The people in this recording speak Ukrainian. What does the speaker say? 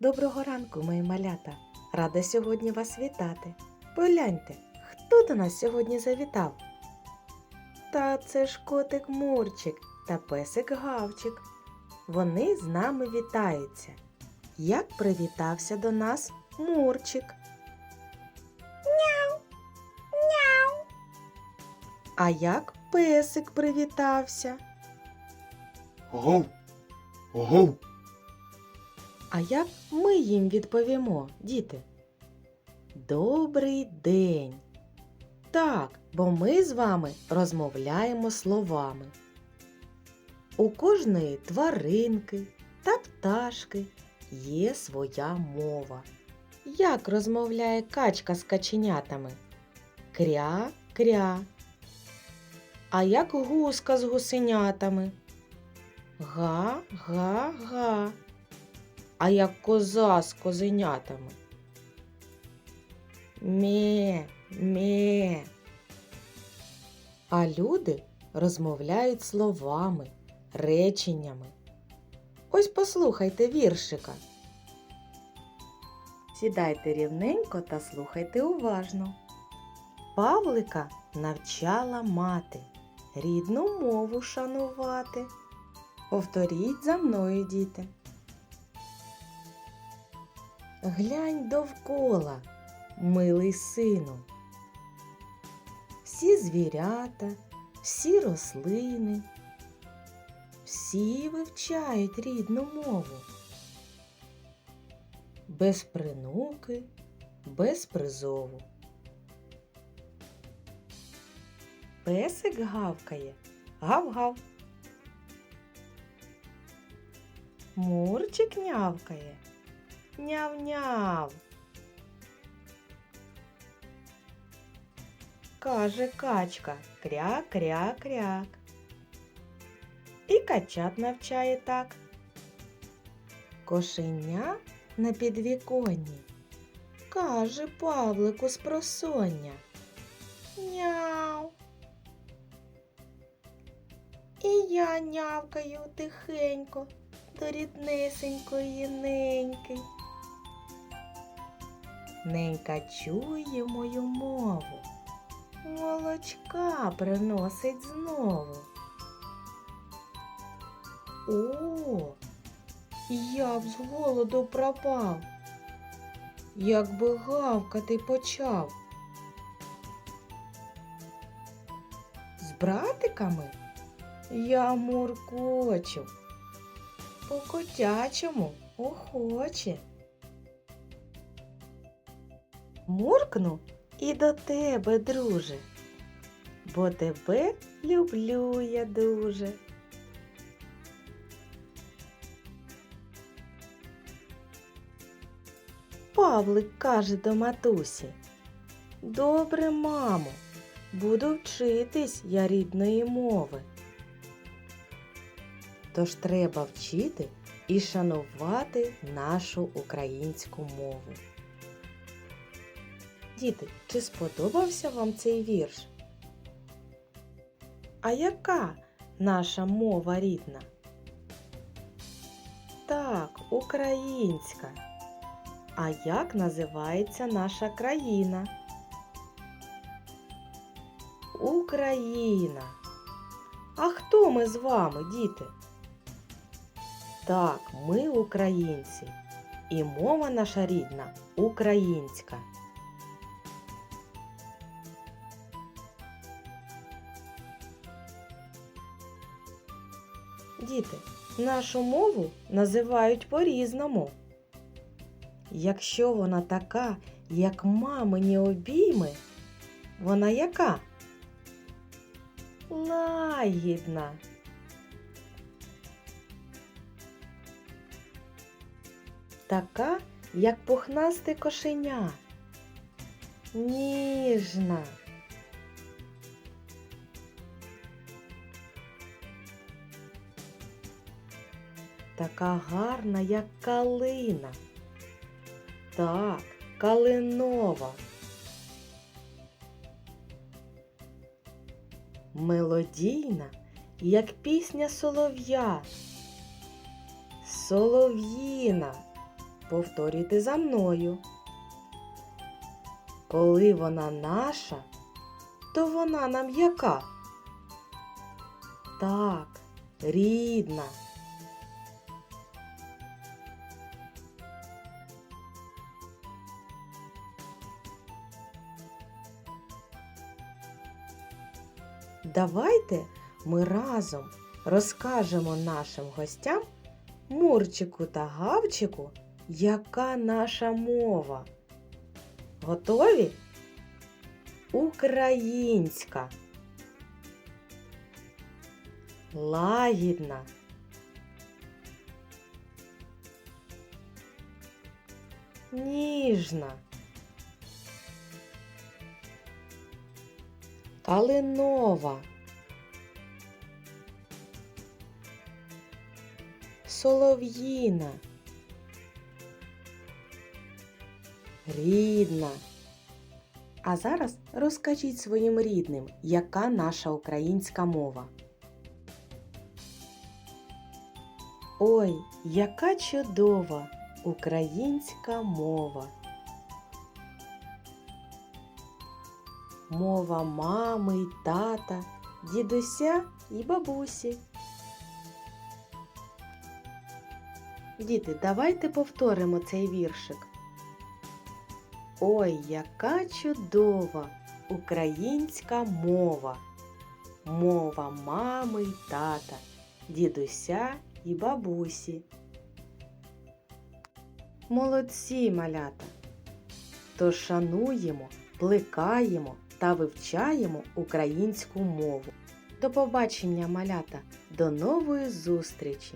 Доброго ранку, мої малята! Рада сьогодні вас вітати. Погляньте, хто до нас сьогодні завітав? Та це ж котик Мурчик та песик Гавчик. Вони з нами вітаються. Як привітався до нас Мурчик? Няу! Няу! А як песик привітався? Гов! Гов! А як ми їм відповімо, діти? Добрий день. Так, бо ми з вами розмовляємо словами. У кожної тваринки та пташки є своя мова. Як розмовляє качка з каченятами? Кря-кря. А як гуска з гусенятами? Га-га-га. А як коза з козенятами? Ме, ме. А люди розмовляють словами, реченнями. Ось послухайте віршика. Сідайте рівненько та слухайте уважно. Павлика навчала мати рідну мову шанувати. Повторіть за мною, діти. Глянь довкола, милий сину. Всі звірята, всі рослини, всі вивчають рідну мову. Без принуки, без призову. Песик гавкає, гав-гав. Мурчик нявкає. Няв-няв. Каже качка кря-кря-кряк. І качат навчає так. Кошеня на підвіконні. Каже Павлику з просоння. Няу. І я нявкаю тихенько до ріднесенької неньки. Ненька чує мою мову, молочка приносить знову. О, я б з голоду пропав, якби гавкати почав. З братиками я муркочу, по котячому охоче. Муркну і до тебе, друже, бо тебе люблю я дуже. Павлик каже до матусі. Добре, мамо, буду вчитись я рідної мови. Тож треба вчити і шанувати нашу українську мову. Діти, чи сподобався вам цей вірш? А яка наша мова рідна? Так, українська. А як називається наша країна? Україна. А хто ми з вами, діти? Так, ми українці. І мова наша рідна українська. Діти, нашу мову називають по-різному. Якщо вона така, як мамині обійми, вона яка? Лагідна. Така, як пухнасте кошеня. Ніжна. Така гарна, як калина. Так, калинова. Мелодійна, як пісня солов'я. Солов'їна. повторюйте за мною. Коли вона наша, то вона нам яка? Так, рідна. Давайте ми разом розкажемо нашим гостям Мурчику та Гавчику, яка наша мова. Готові? Українська. Лагідна. Ніжна. Калинова. Солов'їна. Рідна. А зараз розкажіть своїм рідним, яка наша українська мова. Ой, яка чудова українська мова. Мова мами й тата, дідуся і бабусі. Діти, давайте повторимо цей віршик. Ой, яка чудова українська мова. Мова мами й тата, дідуся і бабусі. Молодці малята. Тож шануємо, плекаємо та вивчаємо українську мову. До побачення, малята, до нової зустрічі!